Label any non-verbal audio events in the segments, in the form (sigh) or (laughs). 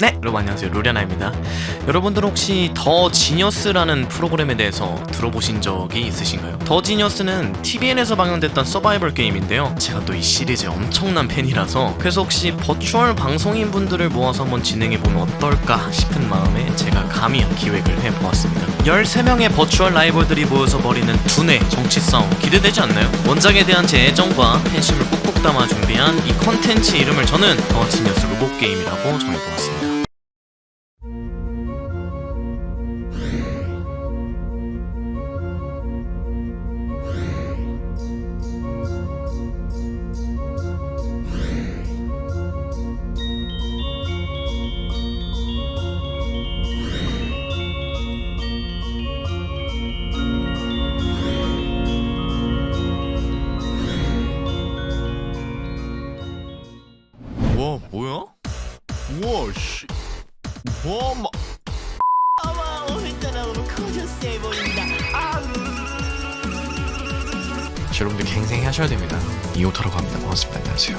네, 여러분 안녕하세요. 루리아나입니다. 여러분들 혹시 더 지니어스라는 프로그램에 대해서 들어보신 적이 있으신가요? 더 지니어스는 TVN에서 방영됐던 서바이벌 게임인데요. 제가 또 이 시리즈의 엄청난 팬이라서 그래서 혹시 버추얼 방송인 분들을 모아서 한번 진행해 보면 어떨까 싶은 마음에 제가 감히 기획을 해 보았습니다. 13명의 버추얼 라이벌들이 모여서 벌이는 두뇌 정치 싸움 기대되지 않나요? 원작에 대한 제 애정과 팬심을 꾹꾹 담아 준비한 이 컨텐츠 이름을 저는 더 지니어스 로봇 게임이라고 정해 보았습니다. 뭐야? 우와 씨. 와 마. 아마 오늘따라 너무 커졌어 보인다. 아. 여러분들 갱생 하셔야 됩니다. 이호타로 갑니다. 고맙습니다. 안녕하세요.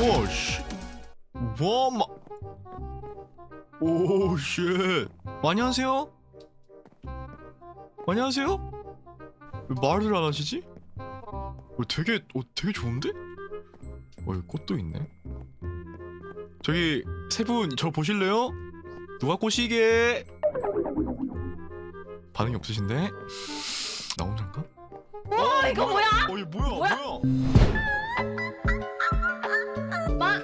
우와 씨. 와 마. 오 쉣. 안녕하세요. 안녕하세요? 왜 말을 안 하시지? 어, 되게 어, 되게 좋은데? 어 여기 꽃도 있네. 저기 세 분 저 보실래요? 누가 꼬시게? 반응이 없으신데? 나 혼자인가? 어 이거 뭐야? 어, 이거 뭐야? 뭐야? 뭐야? 마,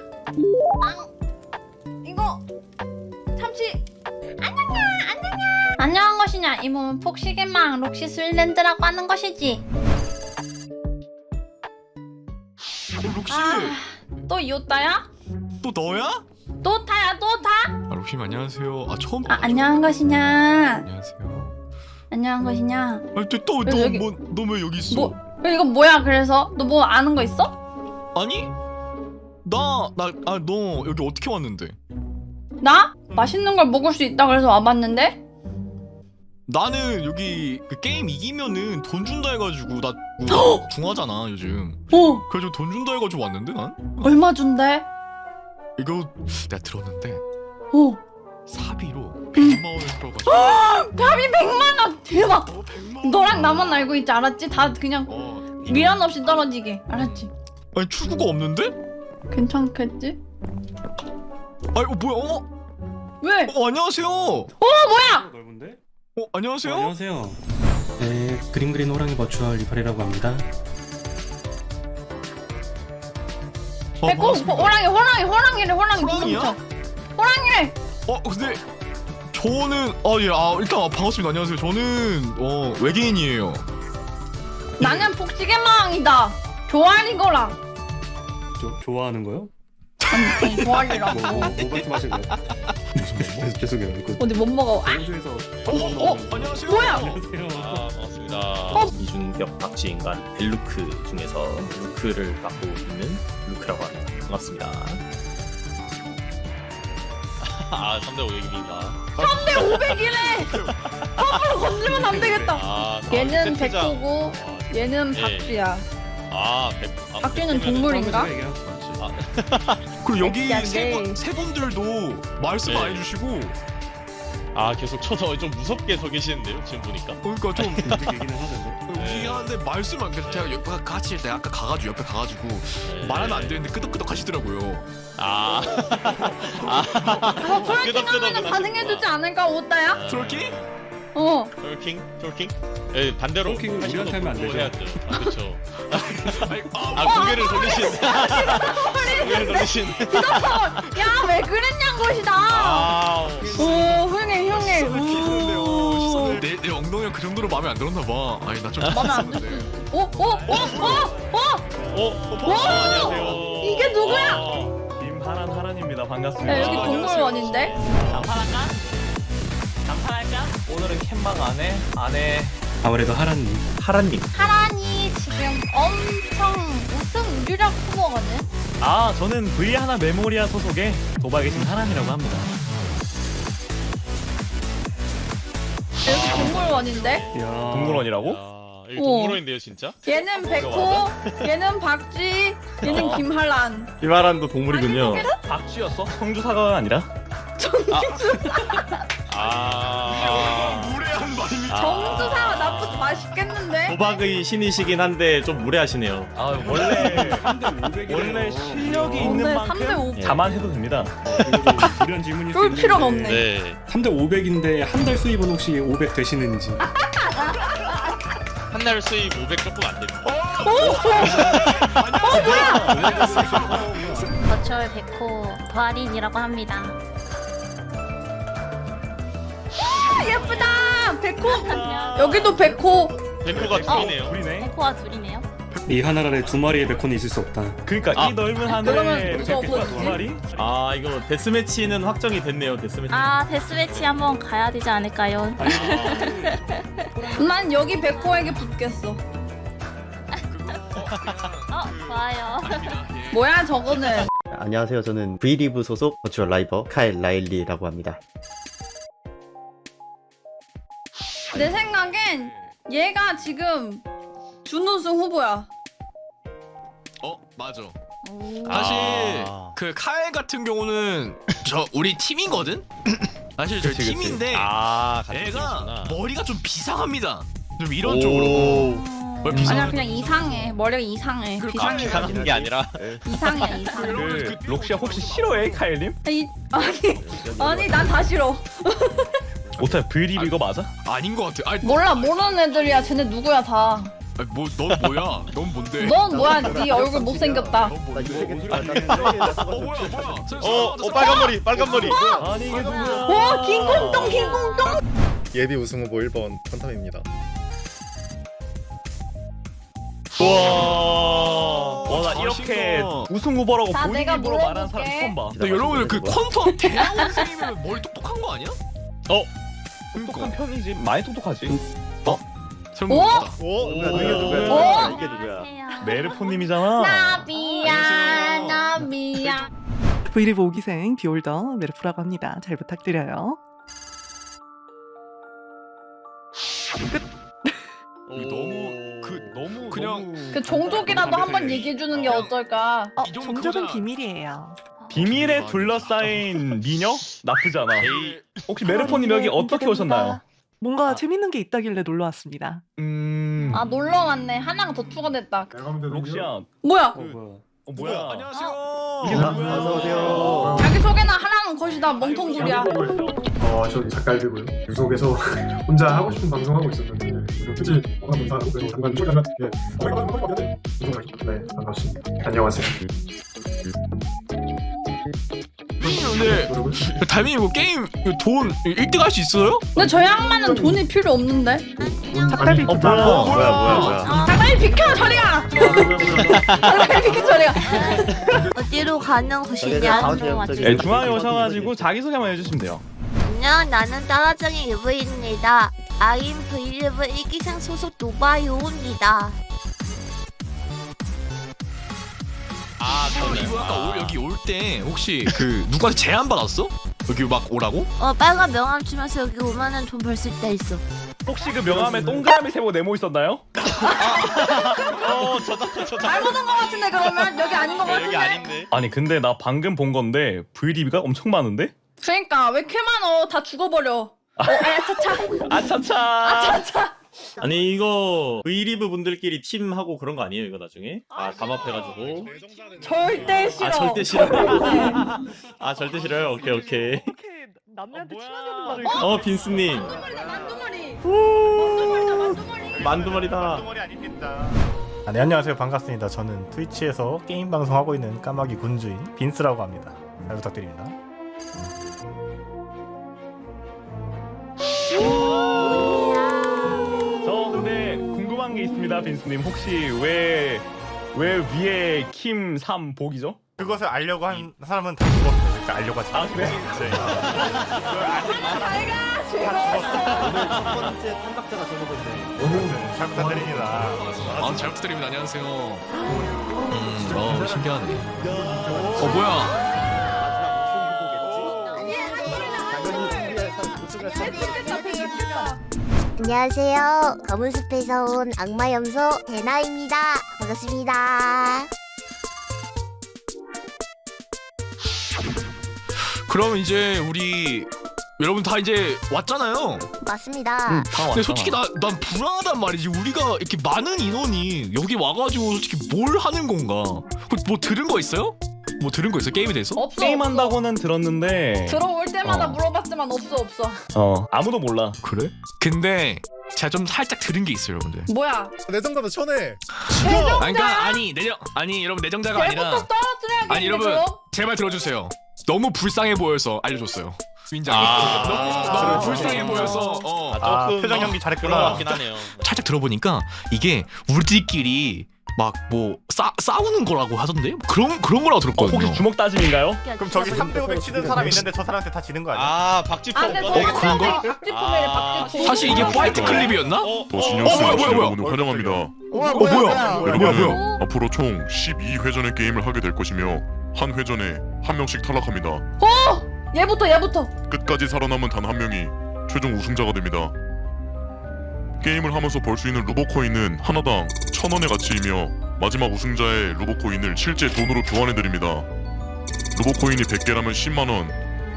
망, 이거 참치. 안녕냐, 안녕냐. 안녕한 것이냐? 이 몸은 폭시계망 록시 스윌랜드라고 하는 것이지. 록시 아, 또 이오따야? 또 너야? 또 타야 또 타? 아 록시 안녕하세요. 아 처음. 아, 안녕한 것이냐? 안녕하세요. 안녕한 것이냐? 아니 왜 또너너왜 여기- 여기 있어? 뭐? 이거 뭐야? 그래서 너 뭐 아는 거 있어? 아니 나나아 너 여기 어떻게 왔는데? 나 맛있는 걸 먹을 수 있다 그래서 와봤는데. 나는 여기 그 게임 이기면은 돈 준다 해가지고 나 뭐, 중하잖아 요즘. 어, 그래가지고 돈 준다 해가지고 왔는데 난 얼마 준대? 이거 내가 들었는데 어, 사비로 100만 원을 들어가지고. 밥이 100만 원 대박. 어 100만 원. 너랑 나만 알고 있지 알았지? 다 그냥 어. 미련 없이 떨어지게 알았지? 아니 출구가 없는데? 괜찮겠지? 아니 어 뭐야? 어? 왜? 어 안녕하세요. 어 뭐야? 넓은데? 안녕하세요. 어, 안녕하세요. 네, 그림 그린 호랑이 버추얼 리팔이라고 합니다. 어, 배꼽 반갑습니다. 호랑이 호랑이 호랑이래 호랑이 호랑이야? 쳐? 호랑이래 어 근데 저는 아 예 아 일단 아, 반갑습니다. 안녕하세요. 저는 어 외계인이에요. 나는 복지개망이다 조알이거라 조, 좋아하는 거요? 아니 조알이라고 뭐, 뭐, 뭐 말씀하신 거예요? 죄- (laughs) 죄송해요. 이거 어디 못 먹어 아, 호주에서 어, 어 안녕하세요. 뭐야? 안녕하세요. 아 반갑습니다. 어? 이준벽 박쥐인간 벨루크 중에서 루크를 맡고 있는 루크라고 합니다. 반갑습니다. (laughs) 아 3대 500입니다. 500이래 함부로 건들면 안 되겠다 아, 얘는 아, 세트장. 백호고 아, 얘는 예. 박쥐야 아 백. 아, 박쥐는 백호면은- 동물인가? 그리고 여기. 세, 분, 세 분들도 말씀 네. 안 해주시고 아 계속 쳐서 좀 무섭게 서 계시는데요 지금 보니까. 그러니까 좀 움직이기는 하던데. 웃기긴 한데 말씀 안 그래서 제가 옆에 같이 때 아까 가가지고 옆에 가가지고 네. 말하면 안 되는데 끄덕끄덕 하시더라고요. 아. 가서 트래킹 끄덕끄덕은 하면 반응해주지 않을까 오따야? 트롤킹? 어 톨킹? 톨킹? 예 반대로 톨킹은 우리한테 하면 안거 되죠. 해야죠. 아 그렇죠. 아니, 아, 아 고개를 돌리신. 고개를 돌리신. 야 왜 그랬냔 것이다 아. 오. 오. 시선을 내, 내 엉덩이가 그 정도로 마음에 안 들었나 봐. 아니 나좀 마음에 안 있었는데. 오, 오, 오, 오, 오! 어? 와! 안녕하세요. 이게 누구야? 와. 김하란 하란입니다. 반갑습니다. 야, 여기 아, 동물원인데? 단판할까? 단판할까? 오늘은 캔방 안에 안에 아무래도 하란님. 하란님. 하란이 지금 엄청 우승 유력 후보거든? 아 저는 V 하나 메모리아 소속의 도박의 신 하란이라고 합니다. 여기 동물원인데? 이야. 동물원이라고? 야, 이거 어. 동물원인데요 진짜? 얘는 백호, 얘는 박쥐, 얘는 김한란. 이마란도 동물이군요. 박쥐였어? 성주사가 아니라? 아 도박의 신이시긴 한데 좀 무례하시네요. 아 원래 원래 실력이 있는 만큼 3대 5. 자만해도 됩니다. 이런 질문이 그럴 필요가 없네. 네. 3대 500인데 한 달 수입은 혹시 500 되시는지 한 달 수입 500 조금 안 됩니다. 버추얼 백호 버아린이라고 합니다. 예쁘다! 백호! 여기도 백호! 백호가 둘이네요. 우리네. 백호와 둘이네요. 이 하늘 아래 두 마리의 베콘이 있을 수 없다 그러니까 아. 이 넓은 그러면 하늘에 없어지지? 두 마리? 아 이거 데스매치는 확정이 됐네요. 데스매치. 아 데스매치 한번 가야 되지 않을까요? (laughs) 난 여기 백호에게 붙겠어. 어 좋아요. (laughs) 뭐야 저거는? 안녕하세요. 저는 V리브 소속 버추얼 라이버 카일 라일리라고 합니다. 내 생각엔 얘가 지금 준우승 후보야. 어 맞아. 오. 사실 아. 그 카일 같은 경우는 저 우리 팀이거든. (laughs) 사실 저희 그치, 그치. 팀인데 아 같은 팀이구나. 머리가 좀 비상합니다. 좀 이런 쪽으로. 뭘 아니야 그냥 이상해. 머리가 이상해. 그리고 비상해. 이상한 게 아니라 (laughs) 이상해 이상. 그 록시야 혹시 싫어해 카일님? 이, 아니 아니 난 다 싫어. (laughs) 오타 브이립 이거 맞아? 아닌 것 같아. 아니, 몰라 모르는 애들이야. 쟤네 누구야 다. 아니, 뭐, 넌 뭐야? 넌 뭔데? 넌 뭐야? 네 얼굴 못생겼다. 넌 뭔데? 어 뭐야 뭐야? 저- 어, 저- 어 빨간 머리 빨간 머리. 아니 이게 누구야? 와 김공동 김공동. 예비 우승 후보 1번 퀀텀입니다. 와, 와 나 이렇게. 우승 후보라고 자, 내가 본인으로 말하는 사람 물어볼게. 처음 봐. 근데 여러분들 그 퀀텀 대학원생이면 머리 똑똑한 거 아니야? 어? 그러니까. 똑똑한 편이지. 많이 똑똑하지. 설마 오? 모르겠다. 오, 누구야, 누구야, 누구야, 누구야? 이게 누구야? 안녕하세요. 메르포님이잖아. 나비야 안녕하세요. 나비야. 브이리브 오기생 비올더 메르프라고 합니다. 잘 부탁드려요. 너무 그 너무 그냥 너무 그 종족이라도 한 번 얘기해 주는 게 어떨까? 어, 이 정도면 종족은. 비밀이에요. 비밀에 둘러싸인 미녀 나쁘지 않아. 에이, 혹시 메르포님 여기 어떻게 오셨나요? 뭔가 아. 재밌는 게 있다길래 놀러 왔습니다. 음. 아 놀러 왔네. 하나가 더 추가됐다. 록시야. 뭐야? 어 뭐야 어, 뭐야? 안녕하세요. 이게 아, 누구야? 어서 오세요. 자기 소개나 하라는 것이다. 멍텅구리야. 어, 저 작갈비고요. 유속에서 (laughs) 혼자 하고 싶은 방송 하고 있었는데 굳이 뭔가 못하고 그래서 잠깐 잠깐 예. 네, 반갑습니다. 안녕하세요. 근데 달민이 이거 게임 이거 돈 1등 할 수 있어요? 근데 저 양반은 돈이 필요 없는데. 작갈비 어. 뭐야? 뭐야 뭐야 뭐야? 잠깐만 비켜 저리가. 잠깐만 비켜 저리가. 어디로 가는 곳이냐? 가운데요, 저기. 네, 중앙에 오셔가지고 자기 소개 한번 해주시면 돼요. 안녕 나는 따라장의 유부입니다. 아임 브이리브 일기생 소속 노바요입니다. 아 저는 이거 아까 아, 올- 여기 올 때 혹시 (laughs) 그 누구한테 제안 받았어? 여기 막 오라고? 어 빨간 명함 주면서 여기 오면은 돈 벌 수 있다 있어. 혹시 그 명함에 동그라미 세모 네모 있었나요? (laughs) 어 저다 저다. 잘못 온것 같은데 그러면 여기 아닌 것 네, 여기 같은데. 아닌데. 아니 근데 나 방금 본 건데 VDB가 엄청 많은데? 그러니까 왜 이렇게 많어? 다 죽어버려. 어, 아차차. 아차차. 아차차. 아니 이거 V리브 분들끼리 팀 하고 그런 거 아니에요 이거 나중에? 아 담합해가지고. 절대 싫어. 아 절대 싫어. 아 절대 싫어요. 오케이 오케이. 이렇게 남매한테 친하다는 말을 어 빈스님 만두머리다 만두머리. 만두머리다 만두머리. 만두머리다. 아, 네, 안녕하세요. 반갑습니다. 저는 트위치에서 게임 방송하고 있는 까마귀 군주인 빈스라고 합니다. 잘 부탁드립니다. 게 있습니다, 빈스님. 혹시 왜, 왜 위에 킴 3 복이죠? 그것을 알려고 한 사람은 다 죽었어요. 그러니까 알려고 하지 아, 그래? 오늘 첫 번째 탐각자가 저거던데. 네, 잘 부탁드립니다. 아, 잘 부탁드립니다. 안녕하세요. 음, 어, 신기하네. 어, 뭐야? 안녕하세요. 검은 숲에서 온 악마 염소 대나입니다. 반갑습니다. 그럼 이제 우리 여러분 다 이제 왔잖아요. 맞습니다. 근데 솔직히 나, 난 불안하단 말이지. 우리가 이렇게 많은 인원이 여기 와가지고 솔직히 뭘 하는 건가? 그뭐 들은 거 있어요? 뭐 들은 거 있어? 게임에 대해서? 없어. 게임한다고는 들었는데 들어올 때마다 어. 물어봤지만 없어 없어. 어 아무도 몰라. 그래? 근데 제가 좀 살짝 들은 게 있어요, 여러분들. 뭐야? 내정자도 쳐내. 아, 그러니까 아니 내정 아니 여러분 내정자가 아니라 내부터 떨어뜨려야겠네. 아니 여러분. 제발 들어주세요. 너무 불쌍해 보여서 알려줬어요. 민장이 아. 너무, 너무 불쌍해 보여서 어. 아, 조금 표정 연기 잘했구나. 같긴 하네요. 살짝 들어보니까 이게 우리끼리 막 뭐 싸우는 거라고 하던데 그런 그런 거라고 어, 들었거든요. 혹시 주먹 따짐인가요? 그럼 저기 3대 500 치는 사람 있는데 저 사람한테 다 지는 거 아니야? 아 박지포 아, 근데 어, 저거 그런 거? 박지포네 아. 사실 이게 파이트 클립이었나? 어? 더 어, 지니어스 뭐야, 뭐야, 뭐야. 여러분을 환영합니다. 와, 어, 뭐야? 여러분은 뭐야? 앞으로 총 12회전의 게임을 하게 될 것이며 한 회전에 한 명씩 탈락합니다. 얘부터 얘부터. 끝까지 살아남은 단 한 명이 최종 우승자가 됩니다. 게임을 하면서 벌 수 있는 루보코인은 하나당 천 원의 가치이며 마지막 우승자의 루보코인을 실제 돈으로 교환해 드립니다. 루보코인이 100개라면 10만 원,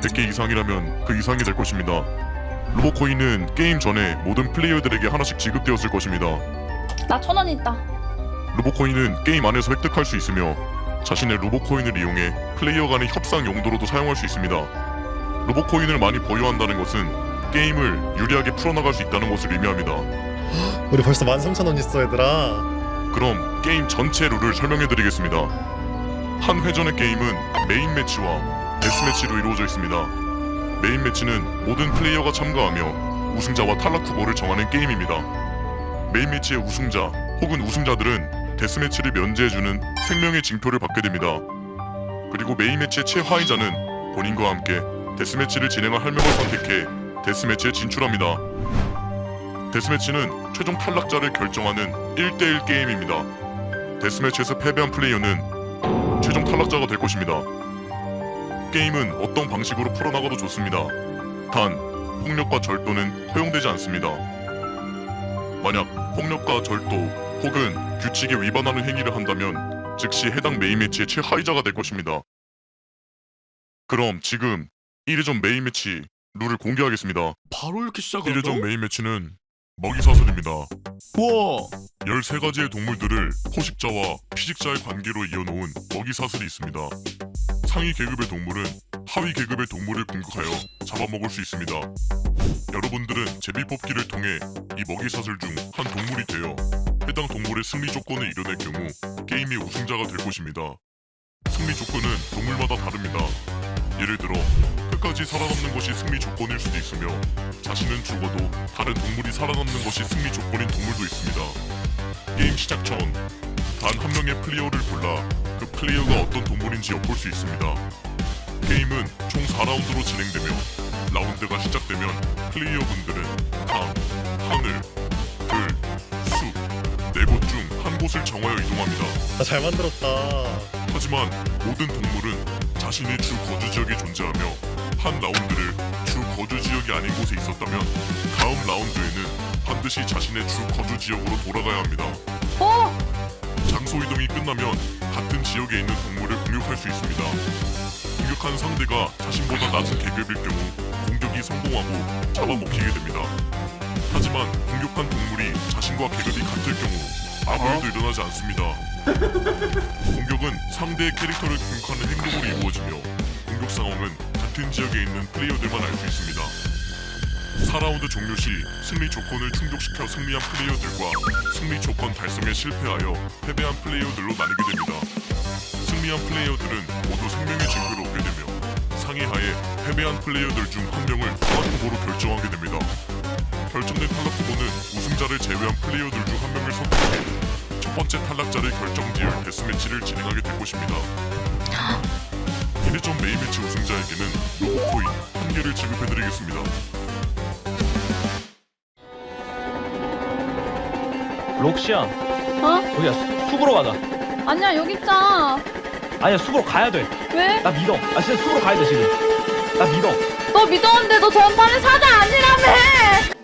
100개 이상이라면 그 이상이 될 것입니다. 루보코인은 게임 전에 모든 플레이어들에게 하나씩 지급되었을 것입니다. 나 천 원 있다. 루보코인은 게임 안에서 획득할 수 있으며 자신의 루보코인을 이용해 플레이어 간의 협상 용도로도 사용할 수 있습니다. 루보코인을 많이 보유한다는 것은 게임을 유리하게 풀어나갈 수 있다는 것을 의미합니다. 우리 벌써 13,000원 있어 얘들아. 그럼 게임 전체 룰을 설명해드리겠습니다. 한 회전의 게임은 메인 매치와 데스매치로 이루어져 있습니다. 메인 매치는 모든 플레이어가 참가하며 우승자와 탈락 후보를 정하는 게임입니다. 메인 매치의 우승자 혹은 우승자들은 데스매치를 면제해주는 생명의 징표를 받게 됩니다. 그리고 메인 매치의 최하위자는 본인과 함께 데스매치를 진행할 한 명을 선택해 데스매치에 진출합니다. 데스매치는 최종 탈락자를 결정하는 1대1 게임입니다. 데스매치에서 패배한 플레이어는 최종 탈락자가 될 것입니다. 게임은 어떤 방식으로 풀어나가도 좋습니다. 단, 폭력과 절도는 허용되지 않습니다. 만약 폭력과 절도 혹은 규칙에 위반하는 행위를 한다면 즉시 해당 메인 매치의 최하위자가 될 것입니다. 그럼 지금 1회전 메인 매치 룰을 공개하겠습니다. 바로 이렇게 시작한다고? 1회전 메인 매치는 먹이사슬입니다. 와 13가지의 동물들을 포식자와 피식자의 관계로 이어놓은 먹이사슬이 있습니다. 상위 계급의 동물은 하위 계급의 동물을 공격하여 잡아먹을 수 있습니다. 여러분들은 제비뽑기를 통해 이 먹이사슬 중 한 동물이 되어 해당 동물의 승리 조건을 이뤄낼 경우 게임의 우승자가 될 것입니다. 승리 조건은 동물마다 다릅니다. 예를 들어 끝까지 살아남는 것이 승리 조건일 수도 있으며 자신은 죽어도 다른 동물이 살아남는 것이 승리 조건인 동물도 있습니다. 게임 시작 전 단 한 명의 플레이어를 골라 그 플레이어가 어떤 동물인지 엿볼 수 있습니다. 게임은 총 4라운드로 진행되며 라운드가 시작되면 플레이어분들은 강, 하늘, 들, 숲, 네 곳 중 한 곳을 정하여 이동합니다. 나잘 만들었다. 하지만 모든 동물은 자신의 주 거주 지역에 존재하며 한 라운드를 주 거주 지역이 아닌 곳에 있었다면 다음 라운드에는 반드시 자신의 주 거주 지역으로 돌아가야 합니다. 어? 장소 이동이 끝나면 같은 지역에 있는 동물을 공격할 수 있습니다. 공격한 상대가 자신보다 낮은 계급일 경우 공격이 성공하고 잡아먹히게 됩니다. 하지만 공격한 동물이 자신과 계급이 같을 경우 아무 일도 일어나지 않습니다. (laughs) 상대의 캐릭터를 공격하는 행동으로 이루어지며 공격 상황은 같은 지역에 있는 플레이어들만 알 수 있습니다. 4라운드 종료 시 승리 조건을 충족시켜 승리한 플레이어들과 승리 조건 달성에 실패하여 패배한 플레이어들로 나뉘게 됩니다. 승리한 플레이어들은 모두 생명의 징표를 얻게 되며 상의하에 패배한 플레이어들 중 한 명을 탈락 후보로 결정하게 됩니다. 결정된 탈락 후보는 우승자를 제외한 플레이어들 중 한 명을 선택해 첫 번째 탈락자를 결정 지을 데스매치를 진행하게 될 것입니다. (gasps) 1회전 메인 매치 우승자에게는 로보코인 한 개를 지급해드리겠습니다. 록시야 어? 여기야 수- 숲으로 가자. 아니야 여기 있잖아. 아니야 숲으로 가야 돼. 왜? 나 믿어. 아 진짜 숲으로 가야 돼 지금. 나 믿어. 너 믿었는데 너 전판에 사자 아니라며.